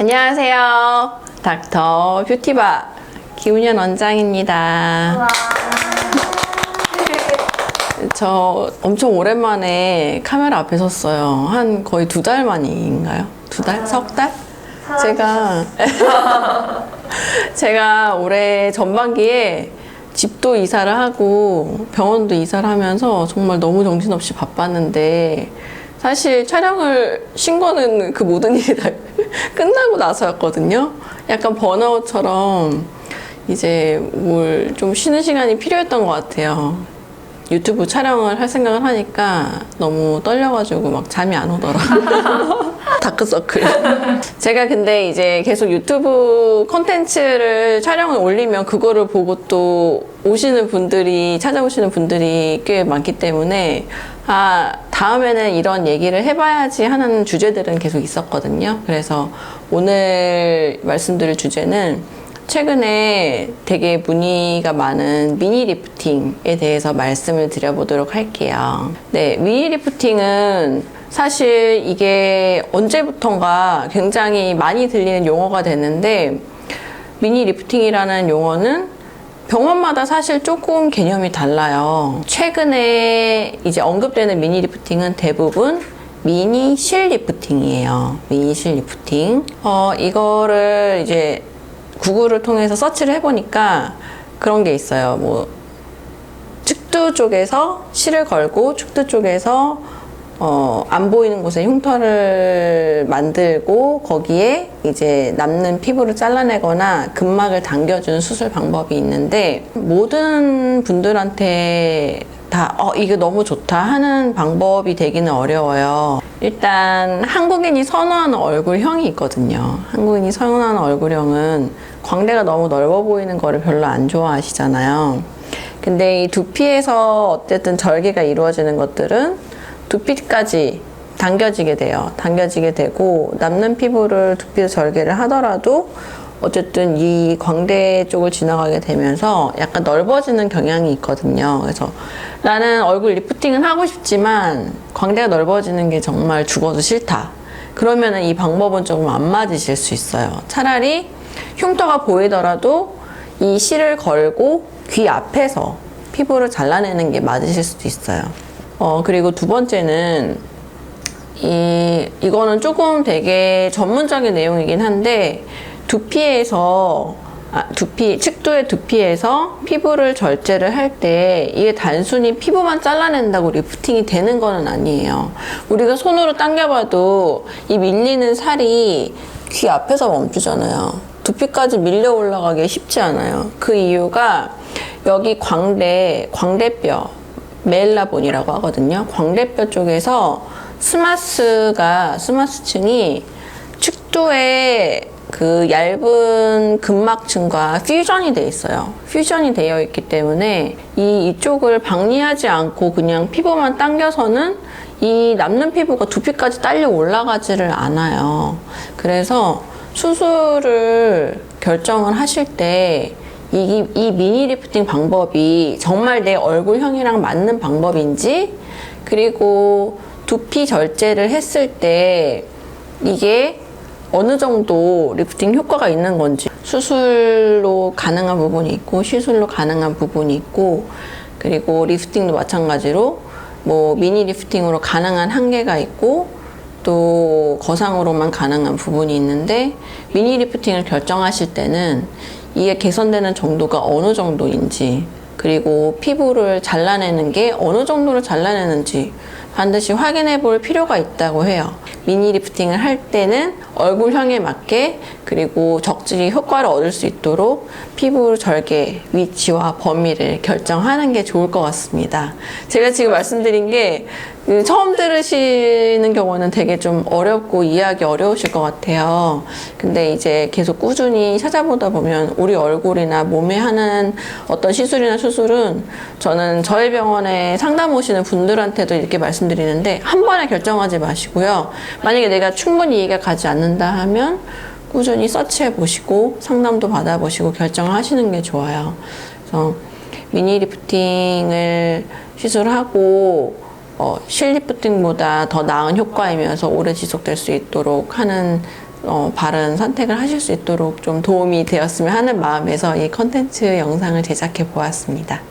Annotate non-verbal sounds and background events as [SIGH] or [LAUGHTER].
안녕하세요. 닥터 뷰티바 김은현 원장입니다. 저 엄청 오랜만에 카메라 앞에 섰어요. 한 거의 두 달 만인가요? 두 달? 석 달? 제가 [LAUGHS] 제가 올해 전반기에 집도 이사를 하고 병원도 이사를 하면서 정말 너무 정신없이 바빴는데 사실 촬영을 신 거는 그 모든 일이 다 [LAUGHS] 끝나고 나서였거든요. 약간 번아웃처럼 이제 뭘 좀 쉬는 시간이 필요했던 것 같아요. 유튜브 촬영을 할 생각을 하니까 너무 떨려가지고 막 잠이 안 오더라고요. [LAUGHS] 다크서클. 제가 근데 이제 계속 유튜브 콘텐츠를 촬영을 올리면 그거를 보고 또 오시는 분들이, 찾아오시는 분들이 꽤 많기 때문에 아, 다음에는 이런 얘기를 해봐야지 하는 주제들은 계속 있었거든요. 그래서 오늘 말씀드릴 주제는 최근에 되게 문의가 많은 미니 리프팅에 대해서 말씀을 드려보도록 할게요. 네, 미니 리프팅은 사실 이게 언제부턴가 굉장히 많이 들리는 용어가 됐는데 미니 리프팅이라는 용어는 병원마다 사실 조금 개념이 달라요. 최근에 이제 언급되는 미니 리프팅은 대부분 미니 실 리프팅이에요. 미니 실 리프팅. 어, 이거를 이제 구글을 통해서 서치를 해보니까 그런 게 있어요. 뭐, 측두 쪽에서 실을 걸고 축두 쪽에서 어, 안 보이는 곳에 흉터를 만들고 거기에 이제 남는 피부를 잘라내거나 근막을 당겨주는 수술 방법이 있는데 모든 분들한테 다, 어, 이거 너무 좋다 하는 방법이 되기는 어려워요. 일단 한국인이 선호하는 얼굴형이 있거든요. 한국인이 선호하는 얼굴형은 광대가 너무 넓어 보이는 거를 별로 안 좋아하시잖아요. 근데 이 두피에서 어쨌든 절개가 이루어지는 것들은 두피까지 당겨지게 돼요. 당겨지게 되고 남는 피부를 두피에서 절개를 하더라도 어쨌든 이 광대 쪽을 지나가게 되면서 약간 넓어지는 경향이 있거든요. 그래서 나는 얼굴 리프팅은 하고 싶지만 광대가 넓어지는 게 정말 죽어도 싫다. 그러면은 이 방법은 조금 안 맞으실 수 있어요. 차라리 흉터가 보이더라도 이 실을 걸고 귀 앞에서 피부를 잘라내는 게 맞으실 수도 있어요. 어, 그리고 두 번째는 이, 이거는 조금 되게 전문적인 내용이긴 한데 두피에서 아, 두피 측두의 두피에서 피부를 절제를 할 때 이게 단순히 피부만 잘라낸다고 리프팅이 되는 거는 아니에요. 우리가 손으로 당겨봐도 이 밀리는 살이 귀 앞에서 멈추잖아요. 두피까지 밀려 올라가기 쉽지 않아요. 그 이유가 여기 광대 광대뼈 멜라본이라고 하거든요. 광대뼈 쪽에서 스마스가 스마스층이 축두에 그 얇은 근막층과 퓨전이 돼 있어요. 퓨전이 되어 있기 때문에 이 이쪽을 박리하지 않고 그냥 피부만 당겨서는 이 남는 피부가 두피까지 딸려 올라가지를 않아요. 그래서 수술을 결정을 하실 때 이, 이 미니 리프팅 방법이 정말 내 얼굴형이랑 맞는 방법인지 그리고 두피 절제를 했을 때 이게 어느 정도 리프팅 효과가 있는 건지 수술로 가능한 부분이 있고 시술로 가능한 부분이 있고 그리고 리프팅도 마찬가지로 뭐 미니 리프팅으로 가능한 한계가 있고 또 거상으로만 가능한 부분이 있는데 미니 리프팅을 결정하실 때는 이게 개선되는 정도가 어느 정도인지 그리고 피부를 잘라내는 게 어느 정도를 잘라내는지 반드시 확인해 볼 필요가 있다고 해요. 미니 리프팅을 할 때는 얼굴형에 맞게 그리고 적절히 효과를 얻을 수 있도록 피부 절개 위치와 범위를 결정하는 게 좋을 것 같습니다. 제가 지금 말씀드린 게 그 처음 들으시는 경우는 되게 좀 어렵고 이해하기 어려우실 것 같아요. 근데 이제 계속 꾸준히 찾아보다 보면 우리 얼굴이나 몸에 하는 어떤 시술이나 수술은 저는 저희 병원에 상담 오시는 분들한테도 이렇게 말씀드리는데 한 번에 결정하지 마시고요. 만약에 내가 충분히 이해가 가지 않는다 하면 꾸준히 서치해 보시고 상담도 받아 보시고 결정을 하시는 게 좋아요. 그래서 미니 리프팅을 시술하고 어, 실리프팅보다 더 나은 효과이면서 오래 지속될 수 있도록 하는 어, 바른 선택을 하실 수 있도록 좀 도움이 되었으면 하는 마음에서 이 컨텐츠 영상을 제작해 보았습니다.